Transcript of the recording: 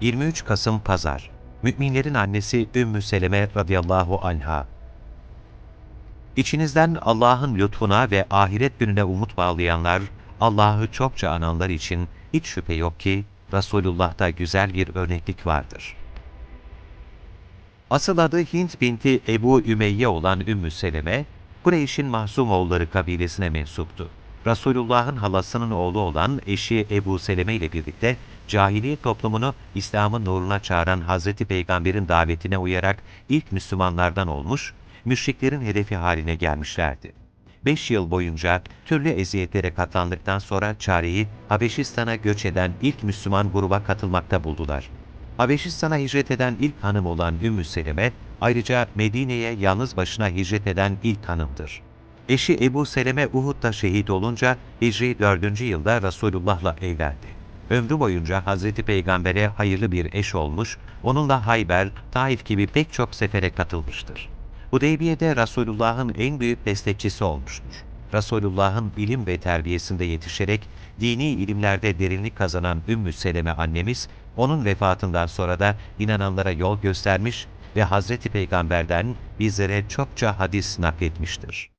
23 Kasım Pazar Müminlerin annesi Ümmü Seleme radıyallahu anha İçinizden Allah'ın lütfuna ve ahiret gününe umut bağlayanlar, Allah'ı çokça ananlar için hiç şüphe yok ki Resulullah'ta güzel bir örneklik vardır. Asıl adı Hint binti Ebu Ümeyye olan Ümmü Seleme, Kureyş'in Mahzumoğulları kabilesine mensuptu. Resulullah'ın halasının oğlu olan eşi Ebu Seleme ile birlikte cahiliye toplumunu İslam'ın nuruna çağıran Hazreti Peygamber'in davetine uyarak ilk Müslümanlardan olmuş, müşriklerin hedefi haline gelmişlerdi. Beş yıl boyunca türlü eziyetlere katlandıktan sonra çareyi Habeşistan'a göç eden ilk Müslüman gruba katılmakta buldular. Habeşistan'a hicret eden ilk hanım olan Ümmü Seleme, ayrıca Medine'ye yalnız başına hicret eden ilk hanımdır. Eşi Ebu Seleme Uhud'da şehit olunca Hicri 4. yılda Resulullah'la evlendi. Ömrü boyunca Hazreti Peygamber'e hayırlı bir eş olmuş, onunla Hayber, Taif gibi pek çok sefere katılmıştır. Hudeybiye'de Resulullah'ın en büyük destekçisi olmuştur. Resulullah'ın ilim ve terbiyesinde yetişerek dini ilimlerde derinlik kazanan Ümmü Seleme annemiz, onun vefatından sonra da inananlara yol göstermiş ve Hazreti Peygamber'den bizlere çokça hadis nakletmiştir.